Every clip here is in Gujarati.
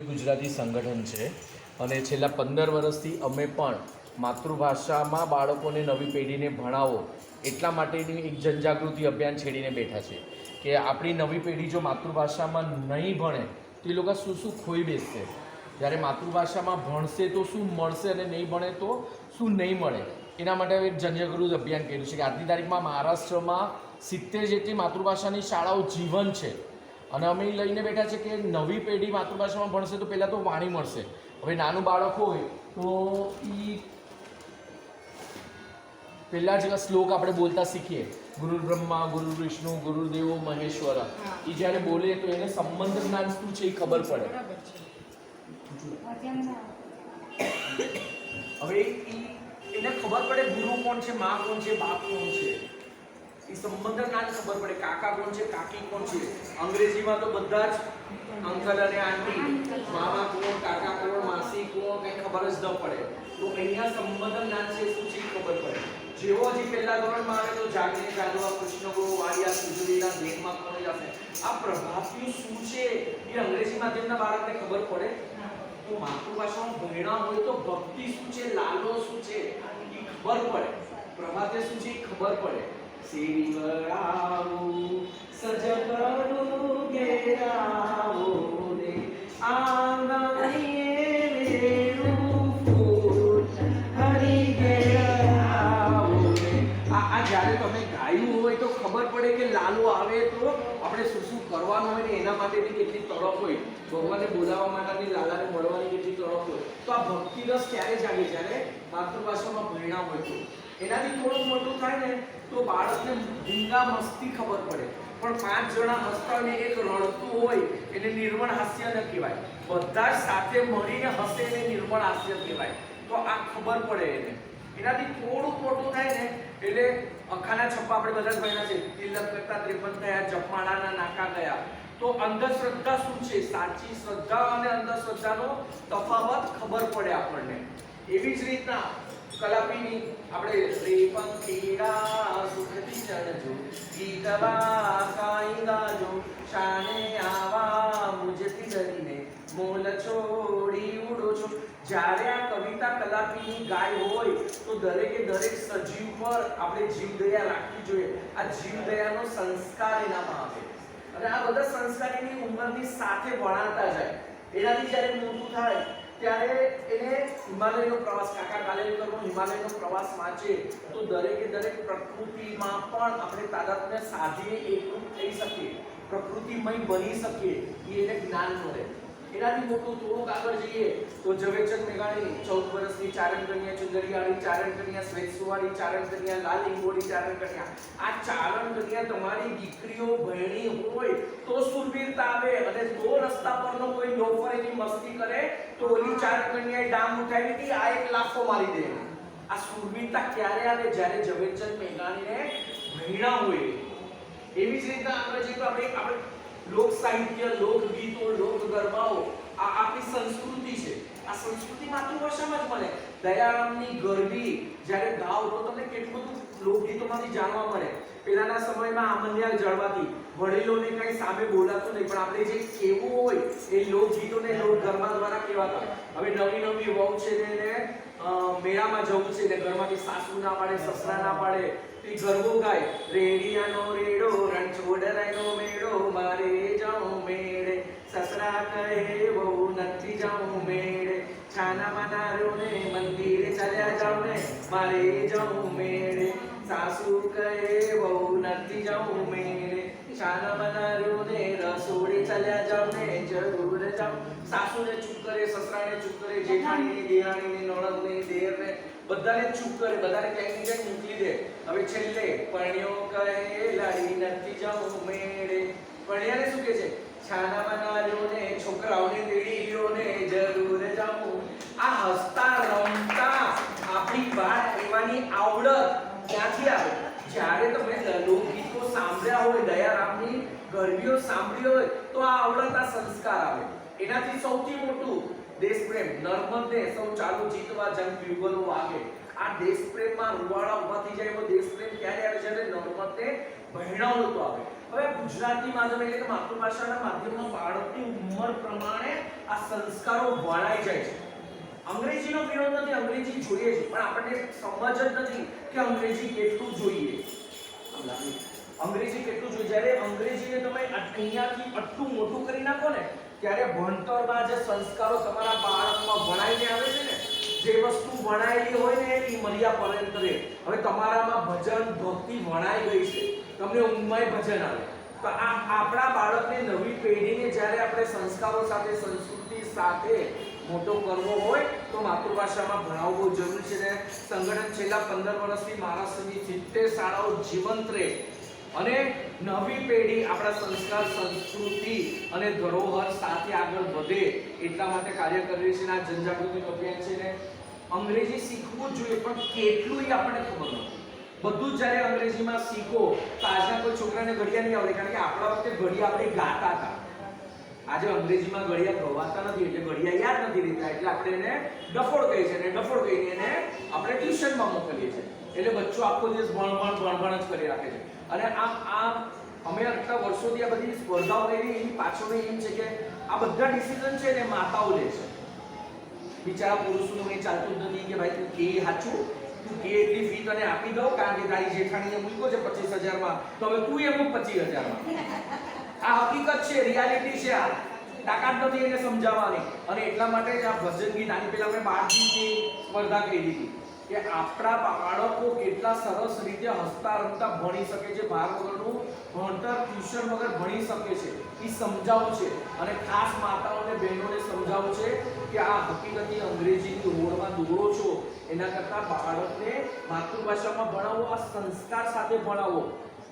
ગુજરાતી સંગઠન છે. અને છેલ્લા પંદર વર્ષથી અમે પણ માતૃભાષામાં બાળકોને નવી પેઢીને ભણાવો એટલા માટેની એક જનજાગૃતિ અભિયાન છેડીને બેઠા છે કે આપણી નવી પેઢી જો માતૃભાષામાં નહીં ભણે તો એ લોકો શું શું ખોઈ બેસશે? જ્યારે માતૃભાષામાં ભણશે તો શું મળશે અને નહીં ભણે તો શું નહીં મળે? એના માટે એક જનજાગૃતિ અભિયાન કર્યું છે કે આજની તારીખમાં મહારાષ્ટ્રમાં સિત્તેર જેટલી માતૃભાષાની શાળાઓ જીવન છે. અને અમે લઈને બેઠા છે કે નવી પેઢી માતૃભાષામાં ભણશે તો પહેલાં તો વાણી મળશે. હવે નાનું બાળક હોય તો એ પહેલાં જ શ્લોક આપણે બોલતા શીખીએ. ગુરુ બ્રહ્મા ગુરુ વિષ્ણુ ગુરુદેવો મહેશ્વર. એ જ્યારે બોલે તો એને સંબંધ જ્ઞાન શું છે એ ખબર પડે. હવે એને ખબર પડે ગુરુ કોણ છે મા કોણ છે બાપ કોણ છે. એ સંબંધ જ ખબર પડે કાકા કોણ છે, કાકી કોણ છે. અંગ્રેજીમાં તો બધા જ અંકલ અને આંટી, મામા કોણ, કાકા કોણ, માસી કોણ, કઈ ખબર જ ન પડે. તો અહીંયા સંબંધ ના છે શું છે ખબર પડે. જેવો હજી પહેલા ધોરણમાં આવે તો જાગને જાગવા કૃષ્ણ ગુરુ વાડિયા સુજુરીના દેહમાં કોણ જશે. આ પ્રભાતિયું શું છે એ અંગ્રેજી માધ્યમના બાળકને ખબર પડે? તો માતૃભાષામાં ભણ્યા હોય તો ભક્તિ શું છે, લાલો શું છે એ ખબર પડે. પ્રભાતે શું છે એ ખબર પડે. શિવરાવું સજગનું ઘેરાવો રે આંગણીએ લાલો આવે તો આપણે શું શું કરવાનું હોય ને એના માટેની કેટલી તડપ હોય. ભગવાનને બોલાવવા માટેની લાલાને મળવાની કેટલી તડપ હોય. તો આ ભક્તિ રસ ક્યારે જાગે? જ્યારે માતૃભાષામાં ભણ્યા હોય તો. એનાથી થોડું મોટું થાય ને તો બાળકને ધીંગા મસ્તી ખબર પડે. પણ પાંચ જણા હસતા હોય ને એક રડતું હોય એને નિર્મળ હાસ્ય ન કહેવાય. બધા જ સાથે મળીને હસે એને નિર્મળ હાસ્ય કહેવાય. તો આ ખબર પડે એને. એનાથી થોડું મોટું થાય ને એટલે અખાના છપ્પા આપણે બધા જ ભણ્યા છે. તિલક કરતા ત્રેપન થયા, જપમાળાના નાકા ગયા. તો અંધશ્રદ્ધા શું છે? સાચી શ્રદ્ધા અને અંધશ્રદ્ધાનો તફાવત ખબર પડે આપણને. એવી જ રીતના કલાપીની આપણે રે પંખીડા સુખથી ચડજો ગીતવા કાઈ જો શાને આવા મુજથી ડરીને મોલ છોડી ઉડો છો. જ્યારે આ કવિતા કલાપીની ગાય હોય, તો દરેકે દરેક સજીવ પર આપણે જીવદયા રાખવી જોઈએ. આ જીવદયાનો સંસ્કાર એનામાં આવે. અને આ બધા સંસ્કાર એની ઉંમરની સાથે વણાતા જાય. એનાથી જ્યારે મોટું થાય, ત્યારે એને હિમાલયનો પ્રવાસ, કાકા કાલેલકરનો હિમાલયનો પ્રવાસ વાંચે, તો દરેકે દરેક પ્રકૃતિમાં પણ આપણે તાદાત્મ્ય સાધીને એકરૂપ થઈ શકીએ. પ્રકૃતિમય બની શકીએ. એ એને જ્ઞાન મળે. એનાથી મોટું થોડુંક આગળ જઈએ તો ઝવેરચંદ મેઘાણી ચૌદ વર્ષની ચારણ કન્યા ચુંદરિયાળી ચારણ કન્યા, શ્વેતસુવાળી ચારણ કન્યા, લાલ લિંગોળી ચારણ કન્યા. આ ચારણ કન્યા તમારી દીકરીઓ, ભણી હોય તો સુરવીરતા આવે અને તો રસ્તા પરનો કોઈ લોફર એની મસ્તી કરે તો ઓલી ચારણ કન્યાએ ડામ ઉઠાવી હતી આ એક લાફો મારી દે. આ સુરવીરતા ક્યારે આવે? જ્યારે ઝવેરચંદ મેઘાણીને ભણ્યા હોય. એવી જ રીતના આપણે તો આપણે આપણે લોક સાહિત્ય લોકગીતો લોક ગરબાઓ, આ આપણી સંસ્કૃતિ છે. આ સંસ્કૃતિ માતૃભાષામાં જ મળે. દયારામની ગરબી, જ્યારે ગાવ, તો તમને કેટલું બધું લોકગીતોમાંથી જાણવા મળે. પહેલાના સમયમાં આમંડિયા જળવાથી વડીલોને કંઈ સામે બોલાતું નહીં, પણ આપણે જે કેવું હોય, એ લોકગીતોને લોક ગરબા દ્વારા કહેવાતા. હવે નવી નવી વહુ છે ને મેળામાં જવું છે ને ઘરમાંથી સાસુ ના પાડે, સસરા ના પાડે એ ગરબો ગાય રેડિયાનો રેડો રણછોડરાયનો મેળો મારે જાઉં મેળે સસરા કહે બહુ નથી જાઉં મેળે છાના માના ને મંદિરે ચાલ્યા જાઉં ને મારે જાઉં મેળે સાસુ કહે બહુ નથી જાઉં મેળે છાના માના ને રસોડે ચાલ્યા જાઉં ને જરૂર જાઉં સાસુને ચૂપ કરે સસરાને ચૂપ કરે જેઠાણીને દેરાણીને નણંદને દેરને બધાને ચૂપ કરે, બધાને ક્યાંક ને ક્યાંક મૂકી દે. હવે છેલ્લે પણ્યો કહે લાડી નથી જાઉં મેળે. પણ્યાને શું કે છે? છાના બનાર્યોને છોકરાઓને દેડીઓને જરૂર જાઉં. આ હસતા, રમતા, આપણી વાત કહેવાની આવડત ક્યાંથી આવે? જ્યારે તમે લોકગીતો સાંભળ્યા હોય દયારામની ગરબીઓ સાંભળી હોય, તો આ આવડત, આ સંસ્કાર આવે. એનાથી સૌથી મોટું દેશપ્રેમ નર્મદને સૌ ચાલુ જીતવા જંગ યુગલો વાગે આ દેશપ્રેમમાં રૂવાડા ઊભા થઈ જાય એવો દેશપ્રેમ ક્યારે આવે જ્યારે નર્મદને ભણાવું તો આવે. હવે ગુજરાતી માધ્યમ એટલે કે માતૃભાષાના માધ્યમમાં બાળકની ઉંમર પ્રમાણે આ સંસ્કારો વળાઈ જાય છે. અંગ્રેજીનો વિરોધ નથી, અંગ્રેજી જોઈએ છે. પણ આપણને સમજ જ નથી કે અંગ્રેજી કેટલું જોઈએ. અંગ્રેજી કેટલું જોઈએ? જ્યારે અંગ્રેજીને અહીંયાથી આટલું મોટું કરી નાખો ને, ત્યારે ભણતરમાં જે સંસ્કારો તમારા બાળકમાં ભણાઈને આવે છે ને, જે વસ્તુ ભણાયેલી હોય ને, એ મર્યા પર્યંત રહે હવે તમારામાં ભજન ભક્તિ ભણાઈ ગઈ છે. તમને ઊંઘમાં ભજન આવે. તો આ આપણા બાળકને નવી પેઢીને જ્યારે આપણે સંસ્કારો સાથે, સંસ્કૃતિ સાથે મોટો કરવો હોય, તો માતૃભાષામાં ભણાવવું જરૂરી છે. ને સંગઠન છેલ્લા પંદર વર્ષથી મહારાષ્ટ્રની સિત્તેર શાળાઓ જીવંત રહે. અને નવી પેઢી આપણા સંસ્કાર, સંસ્કૃતિ અને ધરોહર સાથે આગળ વધે એટલા માટે કાર્ય કરી રહી છે આ જનજાગૃતિ અભિયાન છે ને અંગ્રેજી શીખવું જોઈએ, પણ કેટલું આપણને ખબર નથી. બધું જ્યારે અંગ્રેજીમાં શીખો, તો આજના કોઈ છોકરાને ઘડિયા નહીં આવડે, કારણ કે આપણા વખતે ઘડિયા આપણે ગાતા હતા. આજે અંગ્રેજીમાં ઘડિયા ગવાતા નથી, એટલે ઘડિયા યાદ નથી રહેતા, એટલે આપણે એને ડફોડ કહીએ છીએ અને ડફોડ કહીને એને આપણે ટ્યુશનમાં મોકલીએ છીએ. એટલે બચ્ચો આખો દિવસ ભણ ભણ ભણ ભણ જ કરી રાખે છે. અને આમ આમ અમે આટલા વર્ષોથી આ બધી સ્પર્ધાઓ લેવી એની પાછળ એમ છે કે આ બધા ડિસિઝન છે ને માતાઓ લે છે. બિચારા પુરુષોનું એ ચાલતું જ નથી કે ભાઈ તું કે સાચું તું કે એટલી ફી તને આપી દઉં? કારણ કે તારી જેઠાણીએ મૂક્યો છે પચીસ હજારમાં. તો હવે તું એમ પચીસ હજારમાં. આ હકીકત છે રિયાલિટી છે આ. તાકાત નથી એને સમજાવવાની. અને એટલા માટે જ આ ભજન ગીત આની પહેલા આપણે બાર ગીતની સ્પર્ધા કરી દીધી. કે આપણા બાળકો કેટલા સરસ રીતે હસતા રમતા ભણી શકે છે ભાર વગરનું ભણતર ટ્યુશન વગર ભણી શકે છે, એ સમજાવું છે. અને ખાસ માતાઓને બહેનોને સમજાવવું છે કે આ હકીકતની અંગ્રેજીની રોડમાં દોડો છો. એના કરતાં બાળકને માતૃભાષામાં ભણાવો, આ સંસ્કાર સાથે ભણાવો.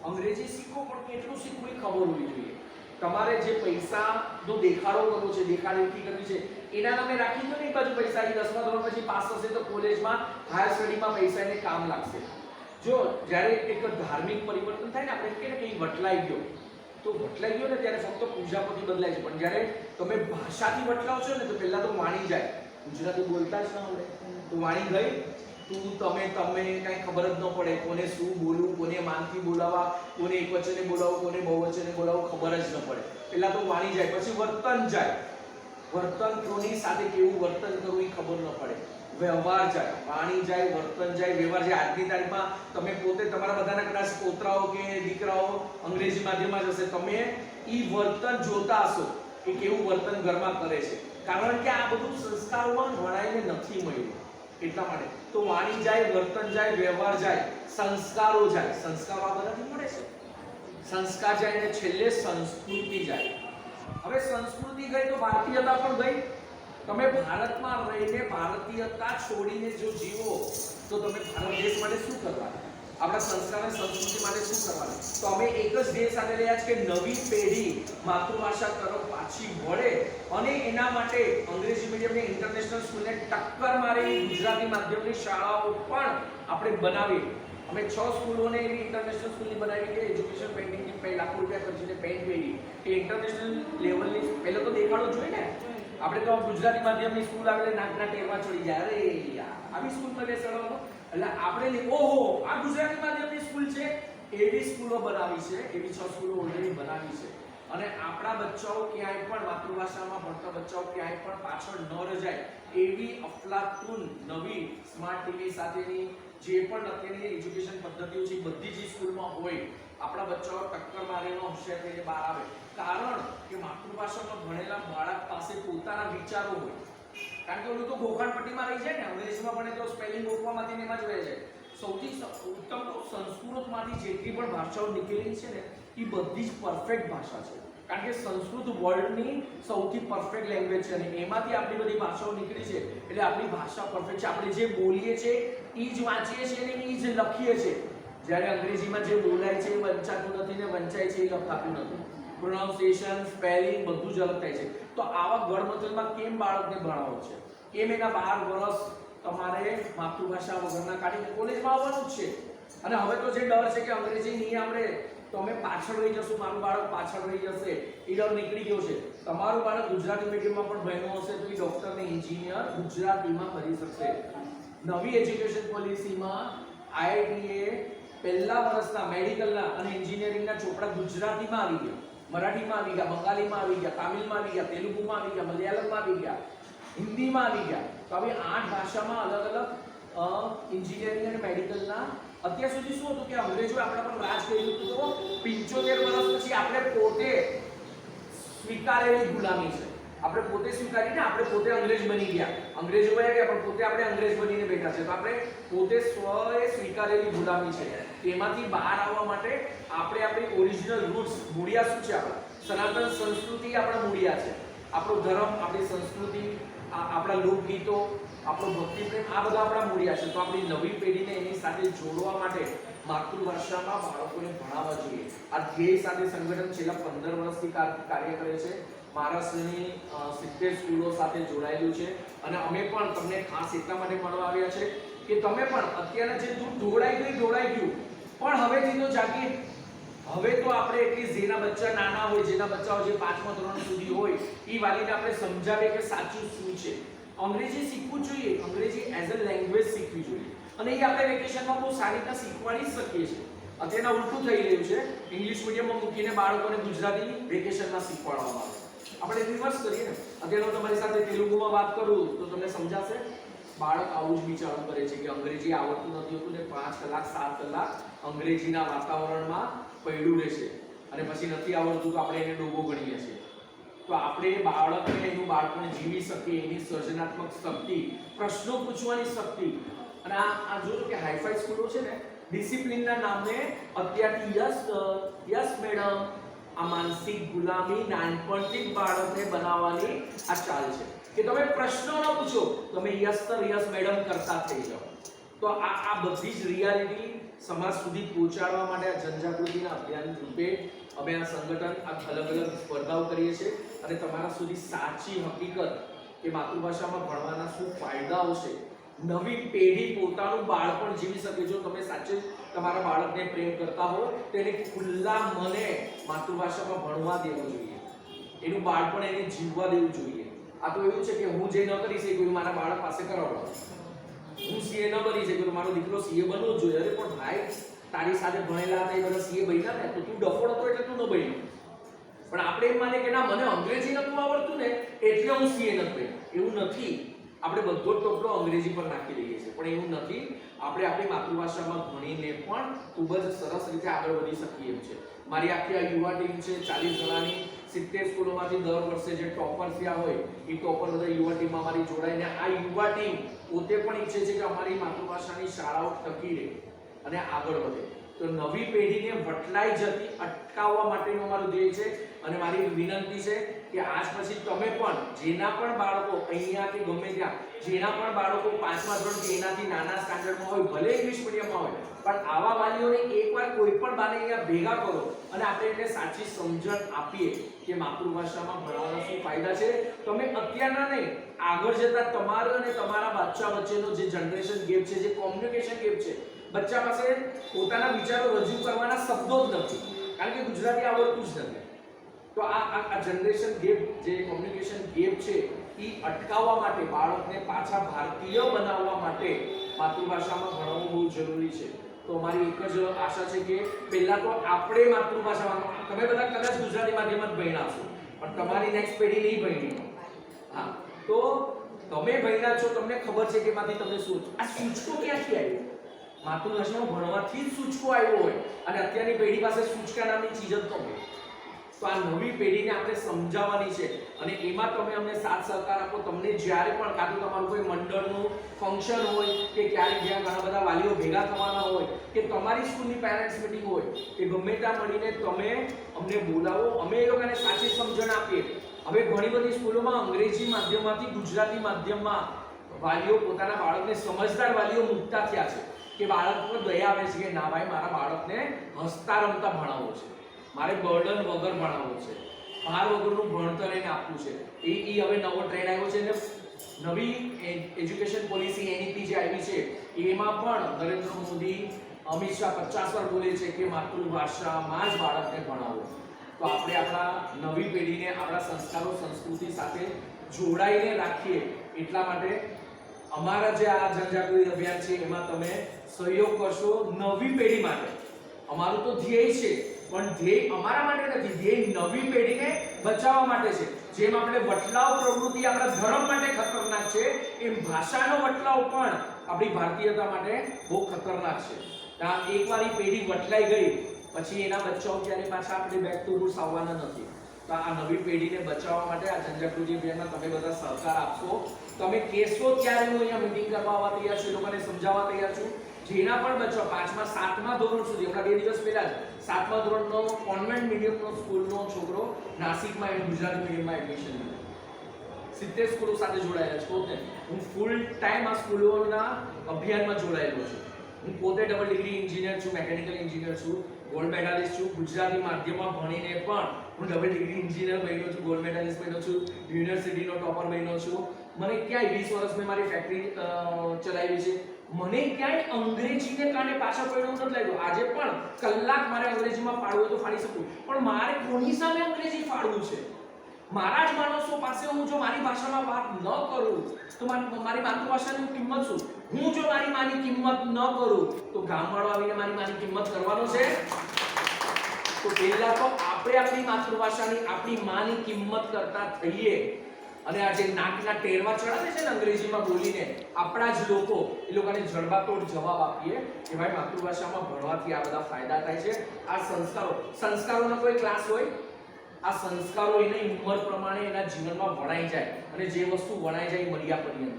અંગ્રેજી શીખો, પણ કેટલું શીખવું એ ખબર હોવી જોઈએ. તમારે જે પૈસાનો દેખાડો કરવો છે દેખાડેથી કરવી છે, એના નામે રાખી દો ને એક બાજુ પૈસા એ દસમા ધોરણ પછી પાસ થશે તો કોલેજમાં હાયર સ્ટડીમાં પૈસા એને કામ લાગશે. જો જ્યારે એક ધાર્મિક પરિવર્તન થાય ને, આપણે કે ઈ વટલાઈ ગયો. તો વટલાઈ ગયો ને ત્યારે ફક્ત પૂજાપતિ બદલાય છે. પણ જ્યારે તમે ભાષાથી વટલાવ છો ને, તો પહેલાં તો વાણી જાય. ગુજરાતી બોલતા જ ન આવડે. તો વાણી ગઈ તું, તમે તમે, કાંઈ ખબર જ ન પડે. કોને શું બોલવું, કોને માનથી બોલાવવા, કોને એક વચને બોલાવવું કોને બહુવચને બોલાવવું ખબર જ ન પડે. પહેલા તો વાણી જાય, પછી વર્તન જાય. વર્તન કોની સાથે કેવું વર્તન કરવું એ ખબર ન પડે. વ્યવહાર જાય, વાણી જાય, વર્તન જાય, વ્યવહાર જાય. આજની તારીખમાં તમે પોતે તમારા બધાના કદાચ પોતરાઓ કે દીકરાઓ અંગ્રેજી માધ્યમમાં જશે તમે એ વર્તન જોતા હશો કે કેવું વર્તન ઘરમાં કરે છે. કારણ કે આ બધું સંસ્કારોમાં ભણાઈને નથી મળ્યું. એટલા માટે. તો વાણી જાય, વર્તન જાય, વ્યવહાર જાય, સંસ્કારો જાય. સંસ્કારો આ બધાથી મળે છે. સંસ્કાર જાય અને છેલ્લે સંસ્કૃતિ જાય. હવે સંસ્કૃતિ ગઈ તો ભારતીયતા પણ ગઈ. તમે ભારતમાં રહીને ભારતીયતા છોડીને જો જીવો, તો તમે ભારત દેશ માટે શું કરવાના? આપણા સંસ્કાર અને સંસ્કૃતિ માટે શું કરવાનું? તો અમે એક જ ધ્યેય સાથે રહ્યા છે કે નવી પેઢી માતૃભાષા તરફ પાછી વળે અને એના માટે અંગ્રેજી મીડિયમની ઇન્ટરનેશનલ સ્કૂલને ટક્કર મારી ગુજરાતી માધ્યમની શાળાઓ પણ આપણે બનાવી અમે છ સ્કૂલોને એવી ઇન્ટરનેશનલ સ્કૂલની બનાવી કે એજ્યુકેશન પેઇન્ટિંગની પે લાખો રૂપિયા ખર્ચીને પેઇન્ટ પહેરી કે ઇન્ટરનેશનલ લેવલની પહેલો તો દેખાડો જોઈએ ને. આપણે તો ગુજરાતી માધ્યમની સ્કૂલ આવે એટલે નાકના ટેરમાં ચડી જાય. અરે આવી સ્કૂલમાં બેસાડવાનો એટલે આપણે ઓહો, આ ગુજરાતી માધ્યમની સ્કૂલ છે એવી સ્કૂલો બનાવી છે એવી છ સ્કૂલો ઓલરેડી બનાવી છે. અને આપણા બચ્ચાઓ ક્યાંય પણ માતૃભાષામાં ભણતા બચ્ચાઓ ક્યાંય પણ પાછળ ન રજાય એવી અફલાતુન નવી સ્માર્ટ ટીવી સાથેની જે પણ અત્યારની એજ્યુકેશન પદ્ધતિઓ છે બધી જ સ્કૂલમાં હોય. આપણા બચ્ચાઓ ટક્કર મારીને હોશિયાર થઈને બહાર આવે. કારણ કે માતૃભાષામાં ભણેલા બાળક પાસે પોતાના વિચારો હોય. કારણ કે ઓલું તો ગોખણપટ્ટીમાં રહી જાય ને, અંગ્રેજીમાં ભણે તો સ્પેલિંગ ગોખવામાંથી એમાં જ રહે છે. સૌથી ઉત્તમ તો સંસ્કૃતમાંથી જેટલી પણ ભાષાઓ નીકળેલી છે ને, એ બધી જ પરફેક્ટ ભાષા છે. કારણ કે સંસ્કૃત વર્લ્ડની સૌથી પરફેક્ટ લેંગ્વેજ છે અને એમાંથી આપણી બધી ભાષાઓ નીકળી છે, એટલે આપણી ભાષા પરફેક્ટ છે. આપણે જે બોલીએ છીએ એ જ વાંચીએ છીએ ને એ જ લખીએ છીએ. જ્યારે અંગ્રેજીમાં જે બોલાય છે એ વંચાતું નથી ને વંચાય છે એ લખાતું નથી. પ્રોનાઉન્સિએશન સ્પેલિંગ બધું જ અલગ થાય છે. તો આવા ગળમથલમાં કેમ બાળકને ભણાવો છે? કેમ એના બાર વર્ષ તમારે માતૃભાષા વગરના કાઢીને કોલેજમાં આવવાનું જ છે? અને હવે તો જે ડર છે કે અંગ્રેજી નહીં આવડે, તો અમે પાછળ રહી જશું, મારું બાળક પાછળ રહી જશે, એ ડર નીકળી ગયો છે. તમારું બાળક ગુજરાતી મીડિયમમાં પણ ભણ્યું હશે, તો એ ડૉક્ટર ને એન્જિનિયર ગુજરાતીમાં કરી શકશે. નવી એજ્યુકેશન પોલિસીમાં આઈઆઈટીએ પહેલા વર્ષના મેડિકલના અને એન્જિનિયરિંગના ચોપડા ગુજરાતીમાં આવી ગયા. મરાઠીમાં આવી ગયા, બંગાળીમાં આવી ગયા, તામિલમાં આવી ગયા, તેલુગુમાં આવી ગયા, મલયાલમમાં આવી ગયા, હિન્દીમાં આવી ગયા. તો આવી આઠ ભાષામાં અલગ અલગ એન્જિનિયરિંગ અને મેડિકલના અત્યાર સુધી શું હતું કે અંગ્રેજો આપણા પર રાજ કર્યું હતું તો 75 વર્ષ પછી આપણે પોતે સ્વીકારેલી ગુલામી છે. આપણે પોતે સ્વીકારીને આપણે પોતે અંગ્રેજ બની ગયા. અંગ્રેજો વયા ગયા પણ પોતે આપણે અંગ્રેજ બનીને બેઠા છે. તો આપણે પોતે સ્વએ સ્વીકારેલી ગુલામી છે. તેમાંથી બહાર આવવા માટે આપણે આપણી ઓરિજિનલ રૂટ્સ મૂળિયા શું છે આપણા? સનાતન સંસ્કૃતિ આપણા મૂળિયા છે. આપણો ધર્મ, આપણી સંસ્કૃતિ આપણા લોકગીતો, આપણો ભક્તિ પ્રેમ આ બધા આપણા મૂળિયા છે. તો આપણી નવી પેઢીને એની સાથે જોડવા માટે માતૃભાષામાં બાળકોને ભણાવવા જોઈએ. આ ધ્યેય સાથે સંગઠન છેલ્લા પંદર વર્ષથી કાર- કાર્ય કરે છે. મહારાષ્ટ્રની સિત્તેર સ્કૂલો સાથે જોડાયેલું છે. અને અમે પણ તમને ખાસ એટલા માટે મળવા આવ્યા છે કે તમે પણ અત્યારે જે દૂધ ઢોળાઈ ગયું ઢોળાઈ ગયું. પણ હવેથી તો જાગીએ હવે તો આપણે એટલીસ્ટ જેના બચ્ચા નાના હોય, જેના બચ્ચાઓ જે પાંચમા ધોરણ સુધી હોય, એ વાલીને આપણે સમજાવીએ કે સાચું શું છે. અંગ્રેજી શીખવું જોઈએ. અંગ્રેજી એઝ અ લેંગ્વેજ શીખવી જોઈએ. અને એ આપણે વેકેશનમાં બહુ સારી રીતના શીખવાડી શકીએ છીએ. અત્યારના ઉલટું થઈ રહ્યું છે. ઇંગ્લિશ મીડિયમમાં મૂકીને બાળકોને ગુજરાતી વેકેશનમાં શીખવાડવામાં આવે આપણે રિવર્સ કરીએ. ને અત્યારે તમારી સાથે તેલુગુમાં વાત કરું, તો તમને સમજાશે. બાળક આવું જ વિચાર કરે છે કે અંગ્રેજી આવડતું નથી હોતું ને પાંચ કલાક, સાત કલાક અંગ્રેજીના વાતાવરણમાં પડ્યું રહેશે. અને પછી નથી આવડતું તો આપણે એને ડોબો ગણીએ છીએ. તો આપણે બાળકને, એનું બાળપણ જીવી શકીએ, એની સર્જનાત્મક શક્તિ, પ્રશ્નો પૂછવાની શક્તિ. અને આ આ જોજો કે હાઈફાઈ સ્કૂલો છે ને, ડિસિપ્લિનના નામે અત્યારથી યસ યસ, મેડમ આ માનસિક ગુલામી નાનપણથી બાળકને બનાવવાની આ ચાલ છે. કે તમે પ્રશ્નો ન પૂછો, તમે યસ સર, યસ મેડમ કરતા થઈ જાઓ. તો આ આ બધી જ રિયાલિટી સમાજ સુધી પહોંચાડવા માટે આ જનજાગૃતિના અભિયાન રૂપે અમે આ સંગઠન, આ અલગ અલગ સ્પર્ધાઓ કરીએ છીએ. અને તમારા સુધી સાચી હકીકત કે માતૃભાષામાં ભણવાના શું ફાયદાઓ છે નવી પેઢી પોતાનું બાળપણ જીવી શકે જો તમે સાચે તમારા બાળકને પ્રેમ કરતા હો, તેને ખુલ્લા મને માતૃભાષામાં ભણવા દેવું જોઈએ. એનું બાળપણ એને જીવવા દેવું જોઈએ. આ તો એવું છે કે હું જે ન કરી શકું મારા બાળક પાસે કરાવડો હું સીએ ન બની શકું મારો દીકરો સીએ બનવો જોઈએ. અરે પણ ભાઈ, તારી સાથે ભણેલા હતા એ બધા સીએ બન્યા ને, તો તું ડફોડ હતો એટલે તું ન બન્યો પણ આપણે એમ માને કે ના, મને અંગ્રેજી નતું આવડતું ને, એટલે હું સીએ નથી બન્યો એવું નથી. આપણે બધો જ ટોપલો અંગ્રેજી પર નાખી દઈએ છીએ. પણ એવું નથી. આપણે આપણી માતૃભાષામાં ભણીને પણ ખૂબ જ સરસ રીતે આગળ વધી શકીએ એમ છે. મારી આખી આ યુવા ટીમ છે, ચાલીસ જણાની, સિત્તેર સ્કૂલોમાંથી દર વર્ષે જે ટોપર થયા હોય, એ ટોપર બધા યુવા ટીમમાં મારી જોડાઈને આ યુવા ટીમ પોતે પણ ઈચ્છે છે કે અમારી માતૃભાષાની શાળાઓ ટકી રહે અને આગળ વધે. તો નવી પેઢીને વટલાઈ જતી, અટકાવવા માટેનું અમારું ધ્યેય છે અને મારી વિનંતી છે કે આજ પછી તમે પણ જેના પણ બાળકો અહીંયા કે ગમે ત્યાં, જેના પણ બાળકો પાંચમા ધોરણ કે એનાથી નાના સ્ટાન્ડર્ડમાં હોય, ભલે ઇંગ્લિશ મીડિયમમાં હોય, પણ આવા વાલીઓને એકવાર કોઈ પણ બાને અહીંયા ભેગા કરો અને આપણે એને સાચી સમજણ આપીએ કે માતૃભાષામાં ભણવાના શું ફાયદા છે. તમે અત્યારના નહીં, આગળ જતા તમારા અને તમારા બચ્ચા વચ્ચેનો જે જનરેશન ગેપ છે, જે કોમ્યુનિકેશન ગેપ છે, બચ્ચા પાસે પોતાના વિચારો રજૂ કરવાના શબ્દો જ નથી. કારણ કે ગુજરાતી આવડતું જ નથી. તો આ આ જનરેશન ગેપ જે કોમ્યુનિકેશન ગેપ છે એ અટકાવવા માટે, બાળકને પાછા ભારતીય બનાવવા માટે માતૃભાષામાં ભણવું બહુ જરૂરી છે. તો અમારી એક જ આશા છે કે પહેલાં તો આપણે માતૃભાષામાં, તમે બધા કદાચ ગુજરાતી માધ્યમ જ ભણ્યા છો પણ તમારી નેક્સ્ટ પેઢી નહીં ભણી હા. તો તમે ભણ્યા છો, તમને ખબર છે કે માંથી તમને શું આ સૂચકો ક્યાંથી આવ્યો? માતૃભાષામાં ભણવાથી જ સૂચકો આવ્યો હોય. અને અત્યારની પેઢી પાસે સૂચકા નામની ચીજ જ તો હોય. તો આ નવી પેઢીને આપણે સમજાવવાની છે. અને એમાં તમે અમને સાથ સહકાર આપો. તમને જ્યારે પણ, કાં તો તમારું કોઈ મંડળનું ફંક્શન હોય, કે ક્યારેક જ્યાં ઘણા બધા વાલીઓ ભેગા થવાના હોય, કે તમારી સ્કૂલની પેરેન્ટ્સ મિટિંગ હોય, કે ગમે ત્યાં મળીને તમે અમને બોલાવો, અમે એ લોકોને સાચી સમજણ આપીએ. હવે ઘણી બધી સ્કૂલોમાં અંગ્રેજી માધ્યમમાંથી ગુજરાતી માધ્યમમાં વાલીઓ પોતાના બાળકને સમજદાર વાલીઓ મૂકતા થયા છે, કે બાળક પર દયા આવે છે કે, ના ભાઈ, મારા બાળકને હસતા રમતા ભણાવવો છે. મારે બર્ડન વગર ભણાવવું છે. ભાર વગરનું ભણતર એને આપવું છે. એ એ હવે નવો ટ્રેન્ડ આવ્યો છે ને નવી એજ્યુકેશન પોલિસી એનઈપી જે આવી છે, એમાં પણ નરેન્દ્ર મોદી, અમિત શાહ પચાસ વાર બોલે છે કે માતૃભાષામાં જ બાળકને ભણાવો. તો આપણે આપણા નવી પેઢીને આપણા સંસ્કારો, સંસ્કૃતિ સાથે જોડાઈને રાખીએ એટલા માટે અમારા જે આ જનજાગૃતિ અભિયાન છે, એમાં તમે સહયોગ કરશો નવી પેઢી માટે. અમારું તો ધ્યેય છે પણ ધ્યેય અમારા માટે નથી, ધ્યેય નવી પેઢીને બચાવવા માટે છે. જેમ આપણે વટલાવ પ્રવૃત્તિ આપણા ધર્મ માટે ખતરનાક છે, એમ ભાષાનો વટલાવ પણ આપણી ભારતીયતા માટે બહુ ખતરનાક છે. આ એકવાર એ પેઢી વટલાઈ ગઈ, પછી એના બચ્ચાઓ ક્યારે પાછા આપણે બેક ટુ રૂટ્સ આવવાના નથી. તો આ નવી પેઢીને બચાવવા માટે આ જનજાગૃતિ અભિયાનમાં તમે બધા સહકાર આપશો. તમે કેસો ત્યારે હું અહીંયા મિટિંગ કરવા આવવા તૈયાર છું લોકોને સમજાવવા તૈયાર છું. જેના પણ બચ્ચો પાંચમા, સાતમા ધોરણ સુધી હમણાં બે દિવસ પહેલા જ, સાતમા ધોરણનો કોન્વેન્ટ મીડિયમનો સ્કૂલનો છોકરો નાસિકમાં એમ ગુજરાતી મીડિયમમાં એડમિશન લીધું. સિત્તેર સ્કૂલો સાથે જોડાયેલા છે પોતે હું ફૂલ ટાઈમ આ સ્કૂલોના અભિયાનમાં જોડાયેલો છું. હું પોતે ડબલ ડિગ્રી એન્જિનિયર છું મેકેનિકલ એન્જિનિયર છું ગોલ્ડ મેડાલિસ્ટ છું, ગુજરાતી માધ્યમમાં ભણીને પણ હું ડબલ ડિગ્રી એન્જિનિયર બન્યો છું ગોલ્ડ મેડાલિસ્ટ બન્યો છું યુનિવર્સિટીનો ટોપર બન્યો છું. મને ક્યાંય વીસ વર્ષ મેં મારી ફેક્ટરી ચલાવી છે. મને ક્યાંય અંગ્રેજીને કારણે પાછા પડ્યો નથી લાગ્યું. આજે પણ કલાક મારે અંગ્રેજીમાં પાડવું તો ફાડી શકું. પણ મારે કોની સામે અંગ્રેજી ફાળવું છે? મારા જ માણસો પાસે હું જો મારી ભાષામાં વાત ન કરું, તો મારી માતૃભાષાની કિંમત શું? હું જો મારી માની કિંમત ન કરું, તો ગામવાળો આવીને મારી માની કિંમત કરવાનો છે? તો પહેલા તો આપણે આપણી માતૃભાષાની, આપણી માની કિંમત કરતા થઈએ. અને આ જે નાકના ટેરવા ચડાવે છે ને અંગ્રેજીમાં બોલીને, આપણા જ લોકો એ લોકોને જડબાતોડ જવાબ આપીએ કે ભાઈ માતૃભાષામાં ભણવાથી આ બધા ફાયદા થાય છે. આ સંસ્કારો, સંસ્કારોનો કોઈ ક્લાસ હોય? આ સંસ્કારો એની ઉંમર પ્રમાણે એના જીવનમાં વણાઈ જાય અને જે વસ્તુ વણાઈ જાય મર્યા પર્યંત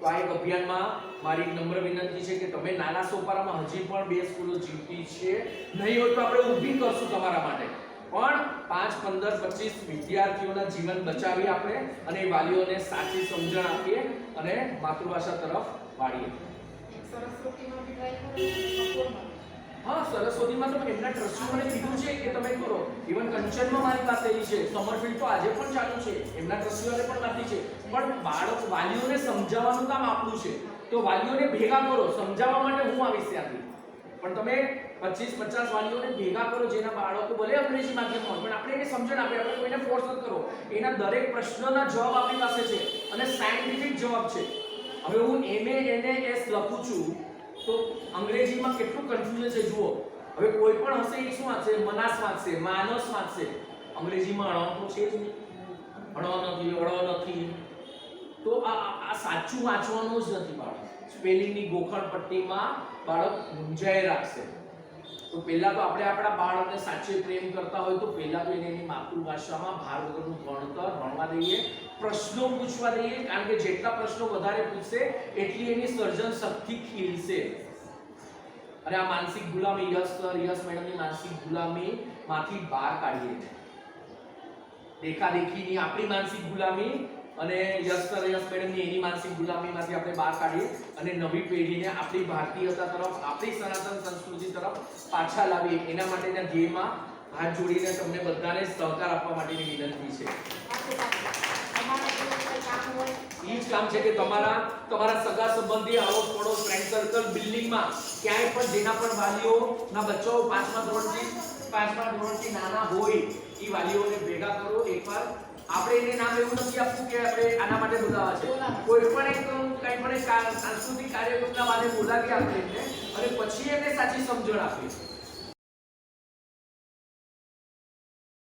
તો આ એક અભિયાનમાં મારી એક નમ્ર વિનંતી છે કે તમે નાના સોપારામાં હજી પણ બે સ્કૂલો જીવતી છે. નહીં હોય તો આપણે ઊભી કરશું તમારા માટે. પણ પાંચ, પંદર, પચીસ વિદ્યાર્થીઓના જીવન બચાવી આપણે અને વાલીઓને સાચી સમજણ આપીએ અને માતૃભાષા તરફ વાળીએ. હા, સરસ્વતીમાં તો એમના ટ્રસ્ટી મને કીધું છે કે તમે કરો. ઇવન કંચનમાં મારી પાસે છે. સમરફિલ્ડ તો આજે પણ ચાલુ છે. એમના ટ્રસ્ટીઓને પણ નથી છે. પણ બાળક વાલીઓને સમજાવવાનું કામ આપણું છે. તો વાલીઓને ભેગા કરો. સમજાવવા માટે હું આવીશ ત્યાંથી. પણ તમે પચીસ, પચાસ વાલીઓને ભેગા કરો જેના બાળકો ભલે અંગ્રેજી માધ્યમમાં પણ આપણે એને સમજણ આપે, આપણે કોઈને ફોર્સ ન કરો. એના દરેક પ્રશ્નના જવાબ આપણી પાસે છે અને સાયન્ટિફિક જવાબ છે. હવે હું એમએ એને એસ લખું છું, તો અંગ્રેજીમાં કેટલું કન્ફ્યુઝન છે, જુઓ. હવે કોઈ પણ હશે, એ શું વાંચશે? મનાસ વાંચશે, માનસ વાંચશે. અંગ્રેજીમાં અણ છે જ નહીં. અણ નથી અળ નથી. તો આ, આ- સાચું વાંચવાનું જ નથી બાળક. સ્પેલિંગની ગોખણ પટ્ટીમાં બાળક મૂંઝાઈ રાખશે. તો પહેલા તો આપણે આપણા બાળકને સાચે પ્રેમ કરતા હોય તો પહેલા તો એને માતૃભાષામાં ભાર વગરનું ભણતર ભણવા દઈએ, પ્રશ્નો પૂછવા દઈએ, કારણ કે જેટલા પ્રશ્નો વધારે પૂછશે, એટલી એની સર્જન શક્તિ ખીલશે. અને આ માનસિક ગુલામી, યસ સર, યસ મેડમની માનસિક ગુલામી માંથી બહાર કાઢીએ. દેખાદેખીની આપણી માનસિક ગુલામી અને યસ સર યસ મેડમની એની માનસિક ગુલામીમાંથી આપણે બહાર કાઢીએ. અને નવી પેઢીને આપણી ભારતીયતા તરફ, આપણી સનાતન સંસ્કૃતિ તરફ પાછા લાવીએ. એના માટેના ધ્યેયમાં હાથ જોડીને તમને બધાને સહકાર આપવા માટેની વિનંતી છે. એ જ કામ છે કે તમારા તમારા સગા સંબંધી આવો થોડો ફ્રેન્ડ સર્કલ બિલ્ડિંગમાં ક્યાંય પણ, જેના પણ વાલીઓના બચ્ચાઓ પાંચમા ધોરણથી પાંચમા ધોરણથી નાના હોય એ વાલીઓને ભેગા કરો, એકવાર આપણે એને નામ એવું નથી આપવું કે આપણે આના માટે બોલાવા છે. કોઈ પણ એક કંઈ પણ એક સાંસ્કૃતિક કાર્યક્રમના માટે બોલાવી આપણે એને અને પછી એને સાચી સમજણ આપી